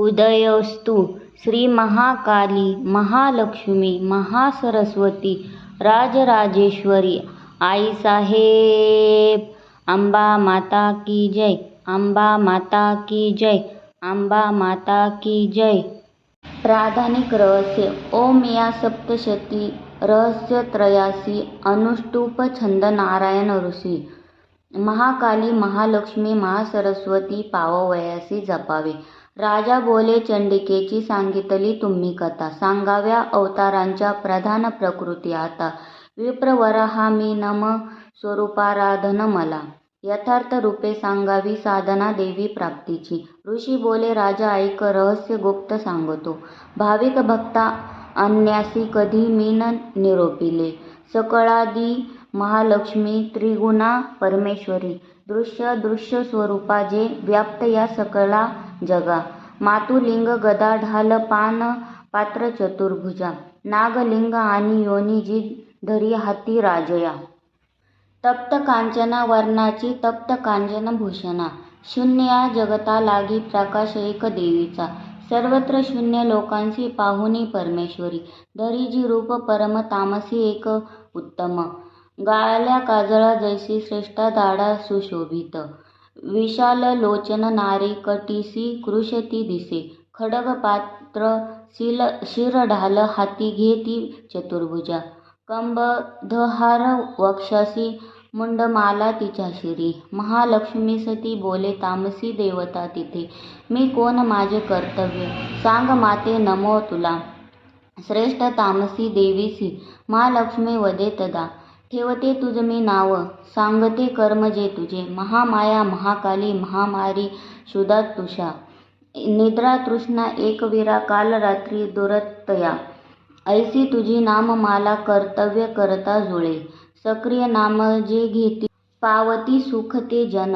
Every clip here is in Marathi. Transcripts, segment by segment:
उदयोस्तु श्री महाकाली महालक्ष्मी महासरस्वती राजराजेश्वरी आईसाहेब अंबा माता की जय अंबा माता की जय अंबा माता की जय। प्राधानिक रहस्य ओम या सप्तशती रहस्यत्रयासी अनुष्टुप छंद नारायण ऋषी। महाकाली महालक्ष्मी महासरस्वती पाववयासी जपावे। राजा बोले चंडिकेची सांगितली तुम्ही कथा. सांगाव्या अवतारांच्या प्रधान प्रकृती आता. विप्रवराहा मी नम स्वरूपाराधन मला. यथार्थ रूपे सांगावी साधना देवी प्राप्तीची. ऋषी बोले राजा ऐक रहस्य गुप्त सांगतो. भाविक भक्ता अन्यासी कधी मी न निरोपिले. सकळादी महालक्ष्मी त्रिगुणा परमेश्वरी. दृश्य दृश्य स्वरूपा जे व्याप्त या सकळा जगा. मातुलिंग गदा ढाल पान पात्र चतुर्भुजा. नागलिंग आणि योनी जी धरी हाती राजया. तप्त कांचना वर्णाची तप्त कांचन भूषणा. शून्य या जगता लागी प्रकाश एक देवीचा. सर्वत्र शून्य लोकांची पाहुणी परमेश्वरी. धरी जी रूप परम तामसी एक उत्तम. गाळल्या काजळा जैसी श्रेष्ठा दाडा सुशोभित. विशाल लोचन नारी कटीसी कृशती दिसे। खडग पात्र शिल शिरढाल हाती घे ती चतुर्भुजा। कंबधहार वक्षासी मुंडमाला तिच्या शिरी। महालक्ष्मी सती बोले तामसी देवता तिथे। मी कोण माझे कर्तव्य? सांग माते नमो तुला। श्रेष्ठ तामसी देवीसी। महालक्ष्मी वदे तदा ठेवते तुझ मी नाव. सांगते कर्म जे तुझे. महामाया महाकाली महामारी शुदा तुषा. निद्रा तृष्णा एकवीरा काल रात्री दुरतया ऐसी तुझी नाममाला कर्तव्य करता जुळे सक्रिय नाम जे घेती पावती सुख ते जन.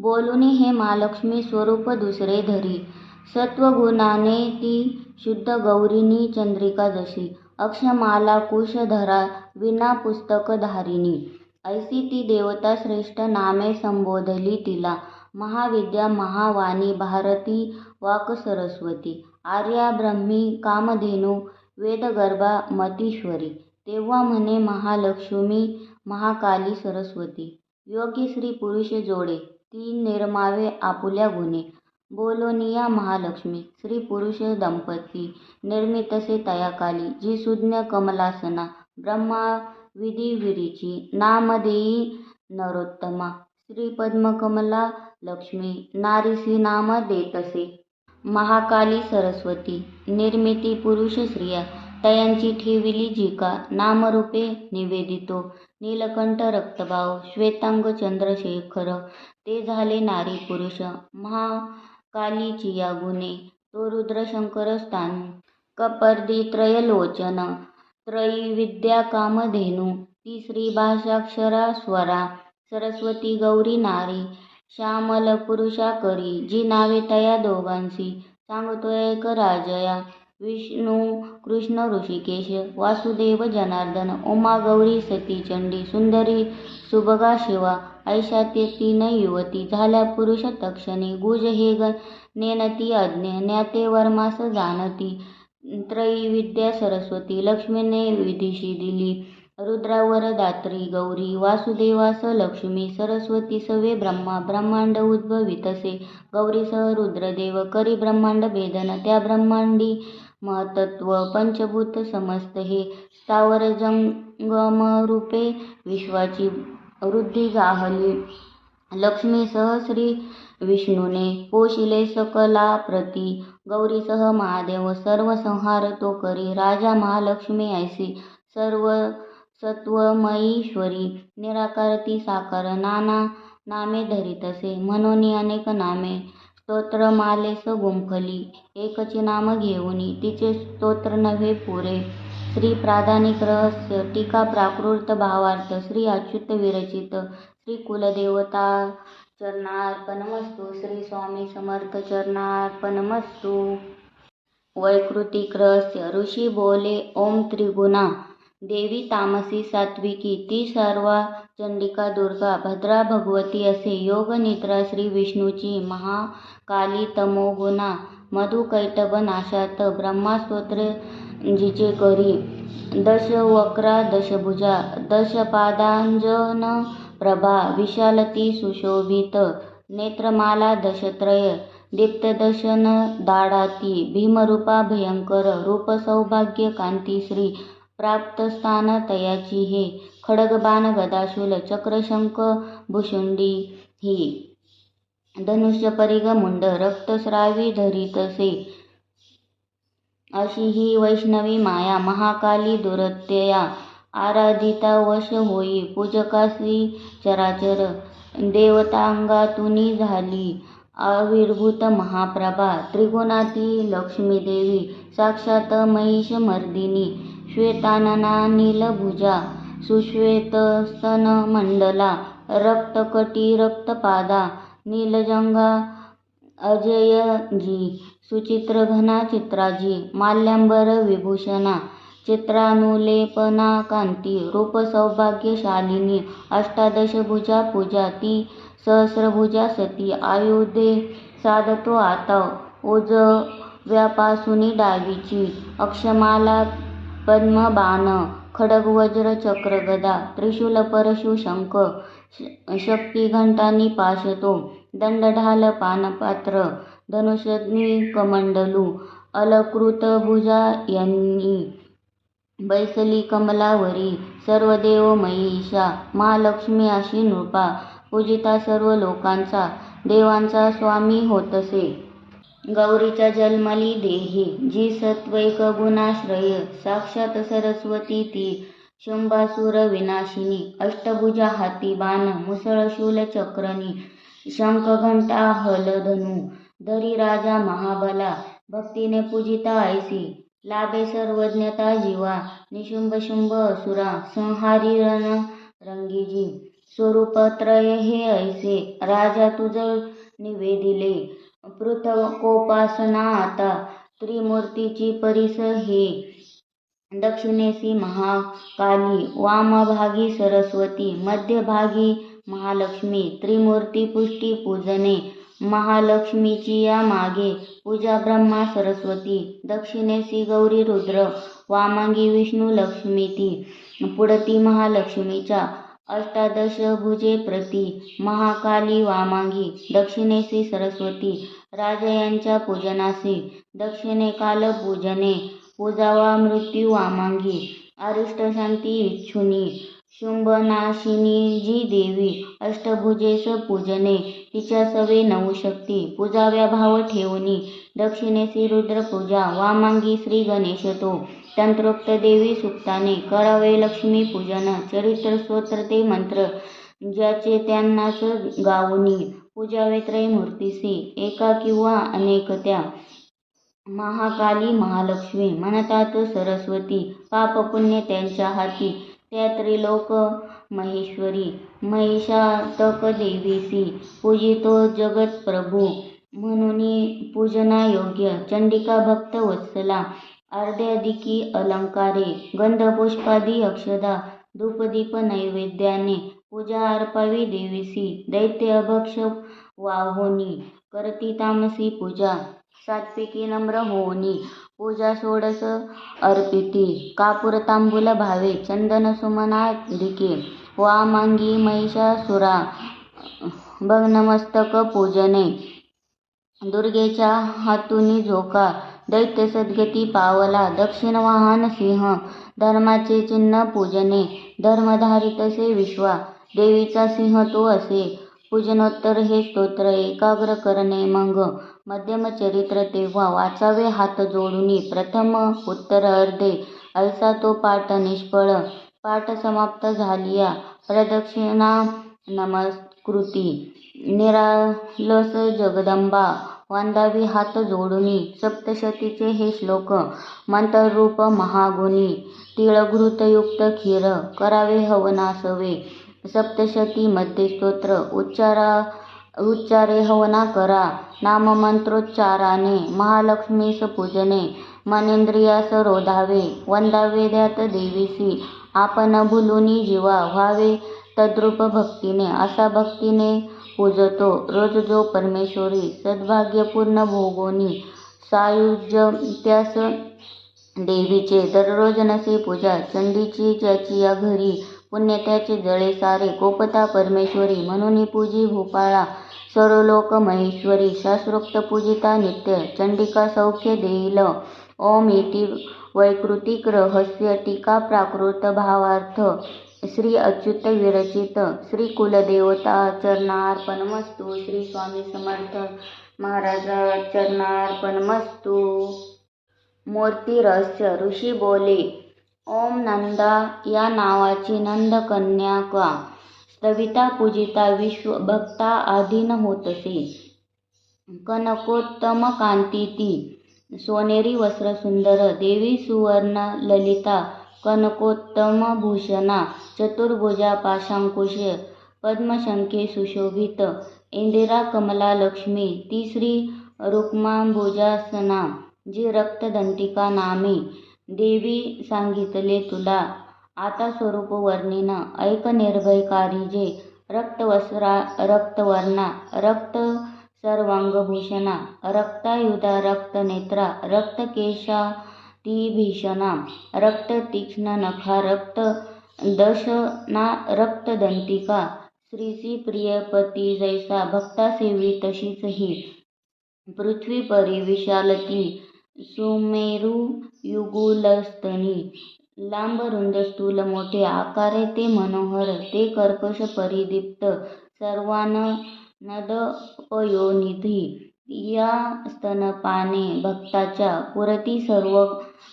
बोलुनी हे महालक्ष्मी स्वरूप दुसरे धरी. सत्वगुणाने ती शुद्ध गौरीनी चंद्रिका जशी. अक्षमाला कुशधरा विना पुस्तकधारिणी. ऐसी ती देवता श्रेष्ठ नामे संबोधली तिला. महाविद्या महावाणी भारती वाक सरस्वती. आर्या ब्रह्मी कामधेनू वेदगर्भा मतीश्वरी. तेव्हा म्हणे महालक्ष्मी महाकाली सरस्वती. योगी श्री पुरुष जोडे. ती निर्मावे आपुल्या गुणे. बोलोनिया महालक्ष्मी स्त्री पुरुष दंपती निर्मितसे तयाकाली जी सुज्ञ कमलासना ब्रह्मा विधिविरीची नामदेयी नरोत्तमा श्री पद्मकमला लक्ष्मी नारीसी नाम देतसे. महाकाली सरस्वती निर्मिती पुरुष स्त्रिया तयांची ठेविली जिका नामरूपे निवेदितो नीलकंठ रक्तभाव श्वेतांग चंद्रशेखर ते झाले नारी पुरुष महा या गुणे तो रुद्रशंकर स्थान कपर्दी त्रयलोचन त्रयी विद्या कामधेनू तिसरी भाषाक्षरा स्वरा सरस्वती गौरी नारी श्यामल पुरुषा करी जी नावे तया दोघांशी सांगतोय एक राजया विष्णू कृष्ण ऋषिकेश वासुदेव जनार्दन उमा गौरी सती चंडी सुंदरी सुभगा शिवा ऐशा तीन युवती झाल्या पुरुष तक्षणी. गुज हे नेनती अज्ञ ज्ञाते वर्मास जाणती त्रयी विद्या सरस्वती लक्ष्मीने विधीशी दिली. रुद्रावर दात्री गौरी वासुदेवास लक्ष्मी सरस्वती सवे ब्रह्मा ब्रह्मांड उद्भवितसे गौरीसह रुद्रदेव करी ब्रह्मांड भेदन त्या ब्रह्मांडी महतत्व पंचभूत समस्त हे स्थावर जंगम रूपे विश्वाची वृद्धी जाहली लक्ष्मीसह श्री विष्णूने पोशिले सकला प्रती गौरीसह महादेव सर्व संहार तो करी राजा महालक्ष्मी ऐसी सर्व सत्वमयीश्वरी निराकारती साकार नाना नामे धरी तसे म्हणून अनेक नामे स्तोत्रमालेस गुंफली एकची नाम घेऊनी तिचे स्तोत्र नव्हे पुरे. श्री प्राधानिक रहस्य टीका प्राकृत भावार्थ श्री अच्युत विरचित श्री कुलदेवता चरणार्पणमस्तु श्री स्वामी समर्थ चरणार्पणमस्तु. वैकृतिक रहस्य ऋषी बोले ओम त्रिगुणा. देवी तामसी सात्विकी ती सर्वा चंडिका दुर्गा भद्रा भगवती असे योग निद्रा श्री विष्णूची महाकाली तमोगुणा मधुकैटभ नाशात ब्रह्मास्तोत्र जिचे करी दश वक्रा दशभुजा दशपादांजन प्रभा विशालती सुशोभित नेत्रमाला दशत्रय दीप्तदशन दाडाती भीमरूपा भयंकर रूप सौभाग्य कांती श्री प्राप्त स्थान तयाची हे खडगबाण गदाशूल चक्रशंख भुशुंडी ही. धनुष्य परिग मुंड रक्तस्रावी धरितसे अशी ही वैष्णवी माया महाकाली दुरत्यया. आराधिता वश होई पूजकासी चराचर. देवतांगातुनी झाली आविर्भूत महाप्रभा. त्रिगुणाती लक्ष्मीदेवी साक्षात महिषमर्दिनी. श्वेतानना नीलभुजा. सुश्वेतस्तनमंडला रक्तकटी रक्तपादा नीलजंगा अजयजी सुचित्रघना चित्राजी माल्यांबर विभूषणा चित्रानुलेपना कांती रूप सौभाग्यशालिनी अष्टादशभुजा पूजा ती सहस्रभुजा सती आयुधे साधतो आता उजव्यापासुनी डावीची अक्षमाला पद्मबाण खडग वज्र चक्र गदा त्रिशूल परशु शंख शक्ती घंटानी पाशतो दंड ढाल पानपात्र धनुष्यग्नी कमंडलू अलकृत भुजा यांनी बैसली कमलावरी सर्व देव महिषा महालक्ष्मी अशी नृपा पूजिता सर्व लोकांचा देवांचा स्वामी होतसे. गौरीच्या जन्मली देही जी सत्वैक गुणाश्रय साक्षात सरस्वती ती शुंभासुर विनाशिनी अष्टभुजा हाती बाण मुसळ शूल चक्रनी शंख घंटा हलधनु धरी राजा महाबला भक्तीने पूजिता ऐसी लाभे सर्वज्ञता जीवा निशुंभ शुंभ असुरा संहारी रण रंगीजी स्वरूपत्रय हे ऐसे राजा तुझ निवेदिले पृथकोपासना आता त्रिमूर्तीची परिस हे. दक्षिणेसी महाकाली वामभागी सरस्वती मध्यभागी महालक्ष्मी त्रिमूर्ती पुष्टी पूजने महालक्ष्मीची या मागे पूजा ब्रह्मा सरस्वती दक्षिणेसी गौरी रुद्र वामांगी विष्णू लक्ष्मी ती पुढती महालक्ष्मीच्या अष्टादश भुजे प्रती महाकाली वामांगी दक्षिणेसी सरस्वती राजयांच्या पूजनासी दक्षिणे काल पूजने पूजावा मृत्यू वामांगी अरिष्टशांती इच्छुनी शुंभनाशिनी जी देवी अष्टभुजेस पूजने तिच्या सवे नवशक्ती पूजाव्या भाव ठेवणी दक्षिणेसी रुद्र पूजा वामांगी श्री गणेश तो तंत्रोक्त देवी सुक्ताने करावे लक्ष्मी पूजन चरित्र स्तोत्र ते मंत्र ज्याचे त्यांनाच गावनी पूजावे त्रयमूर्तीसी एका किंवा अनेक त्या महाकाली महालक्ष्मी म्हणतात सरस्वती पाप पुण्य त्यांच्या हाती त्या त्रिलोक महेश्वरी महिषातक देवीसी पूजितो जगत प्रभू म्हणून पूजना योग्य चंडिका भक्त वत्सला अर्ध्याधिकी अलंकारे गंधपुष्पादी अक्षदा धूपदीप नैवेद्याने पूजा अर्पावी देवीसी दैत्य अभक्ष वाहोनी करती तामसी पूजा सात्विकी नम्र होनी पूजा सोडस अर्पिती कापूर तांबूल भावे चंदन सुमनादिके वामांगी महिषासुरा भग्नमस्तक पूजने दुर्गेच्या हातुनी झोका दैत्य सद्गती पावला दक्षिण वाहन सिंह. धर्माचे चिन्ह पूजने. धर्मधारितसे विश्वा. देवीचा सिंह तो असे. पूजनोत्तर हे स्तोत्र एकाग्र करणे मग. मध्यम चरित्र तेव्हा वाचावे हात जोडूनी. प्रथम उत्तर अर्धे. ऐसा तो पाठ निष्फळ. पाठ समाप्त झालिया. प्रदक्षिणा नमस्कृती. निरालस जगदंबा. वांदावी हात जोडुनी सप्तशतीचे हे श्लोक मंत्ररूप महागुणी तिळघृतयुक्त खीर करावे हवनासवे सप्तशती मध्ये स्तोत्र उच्चारा उच्चारे हवना करा नाममंत्रोच्चाराने महालक्ष्मीस पूजने मनेंद्रियास रोधावे वंदावेद्यात देवीसी आपण भुलुनी जीवा व्हावे तद्रूप भक्तीने असा भक्तीने पूजतो. रोज जो परमेश्वरी सद्भाग्यपूर्ण भोगोनी सायुज्य त्यास देवीचे दररोज नसे पूजा चंडीची ज्याची या घरी पुण्य त्याचे जळे सारे कोपता परमेश्वरी म्हणून पूजी भूपाळा सर्वलोक महेश्वरी शास्त्रोक्त पूजिता नित्य चंडिका सौख्य देईल. ओम इति वैकृतिक रहस्य टीका प्राकृत भावार्थ श्री अच्युत विरचित श्री कुलदेवता चरणार्पणमस्तु श्री स्वामी समर्थ महाराजा चरणार्पण मस्तू मूर्तिरस्य ऋषी बोले ओम नंदा या नावाची नंदकन्या का? स्तविता पूजिता विश्व भक्ता आधीन होतसे। कनकोत्तम कांती ती सोनेरी वस्त्र सुंदर देवी सुवर्ण ललिता कनकोत्तम भूषणा चतुर्भुजा पाशांकुश पद्मशंखे सुशोभित इंदिरा कमला लक्ष्मी तिसरी रुक्मांबुजासना जी रक्तदंतिका नामे देवी सांगितले तुला. आता स्वरूप वर्णिन ऐक निर्भयकारी जे रक्तवस्त्रा रक्तवर्णा रक्त सर्वांगभूषणा रक्तायुधा रक्तनेत्रा रक्तकेशा ती भीषणा रक्त तीक्ष्ण नखा रक्त दशना रक्तदंतिका श्रीसी प्रियपती जैसा भक्ता सेवी तशीच ही. पृथ्वी परी विशालती सुमेरू युगुलस्तनी. लांब रुंद स्थूल मोठे आकारे ते मनोहर ते कर्कश परिदीप्त सर्वानंदपयोनिधी या स्तनपाने भक्ताच्या पुरती सर्व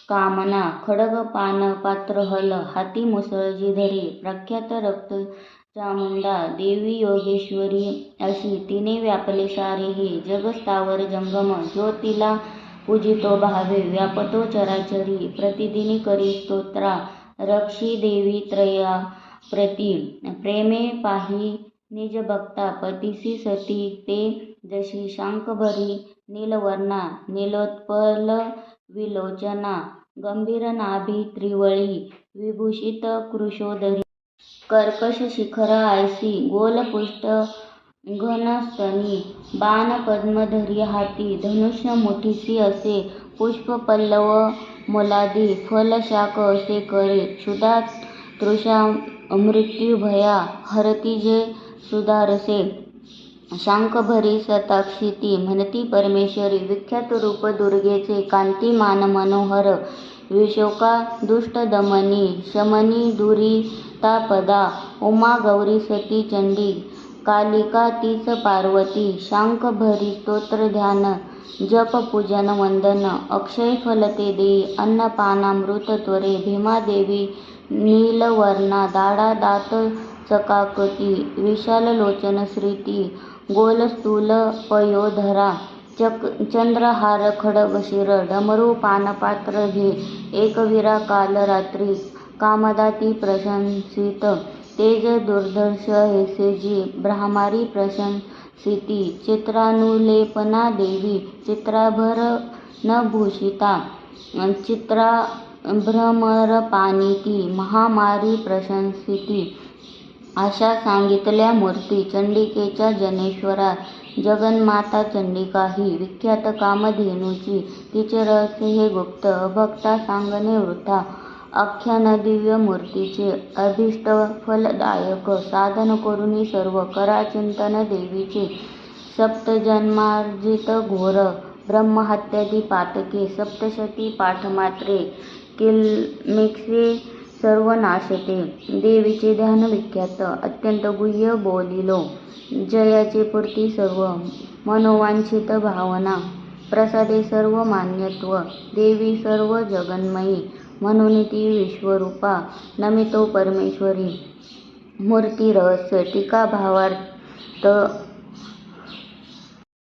कामना खड्ग पान पात्रहल हाती मुसळजी धरी धरे प्रख्यात रक्त चामुंडा देवी योगेश्वरी अशी तिने व्यापले सारे हे जग स्थावर जंगम जो तिला पूजितो भावे व्यापतो चराचरी प्रतिदिनी करी स्तोत्रा रक्षी देवी त्रया प्रती प्रेमे पाही निज भक्ता पतीसी सती ते जशी शांकभरी नीलवर्णा नीलोत्पल विलोचना गंभीर नाभी त्रिवळी विभूषित कृशोदरी कर्कश शिखर आयसी गोलपुष्ट घनस्तनी बाण पद्मधरी हाती धनुष्य मुठीसी असे पुष्प पल्लव मुलादी फलशाक असे करे क्षुधा तृषा मृत्युभया हरती जे सुधारसे शांखभरी सताक्षिती म्हणती परमेश्वरी विख्यात रूप दुर्गेचे कांतिमान मनोहर विशोका दुष्टदमनी शमनी दुरितापदा उमा गौरी सती चंडी कालिका तीच पार्वती शांखभरी स्तोत्र ध्यान जप पूजन वंदन अक्षय फलते देई अन्नपानामृत त्वरे भीमादेवी नीलवर्णा दाडा दात चकाकती विशाल लोचन श्रीती गोल स्थूल पयोधरा चक चंद्रहार खडग शिर डमरू पानपात्र हे एकवीरा काल रात्री कामदाती प्रशंसित तेज दुर्धर्ष हेसेजी ब्राह्मारी प्रशंसिती चित्रानुलेपना देवी चित्राभर न भूषिता चित्रा भ्रमरपानिती महामारी प्रशंसिती अशा सांगितल्या मूर्ती चंडिकेच्या जनेश्वरात जगन्माता चंडिका ही विख्यात कामधेनूची. तिचे रहस्य हे गुप्त अभक्ता सांगणे वृथा. आख्यान दिव्य मूर्तीचे अभिष्ट फलदायक साधन करुनी सर्व करा चिंतन देवीचे. सप्तजन्मार्जित घोर ब्रह्महत्यादी पातके सप्तशती पाठमात्रे किल्मेषे सर्व नाशते देवीचे ध्यान विख्यात. अत्यंत गुह्य बोलिलो. जयाचे पूर्ती सर्व. मनोवांछित भावना. प्रसादे सर्व मान्यत्व. देवी सर्व जगन्मयी. म्हणून ती विश्वरूपा. नमितो परमेश्वरी. मूर्ती रहस्य टीका भावार्थ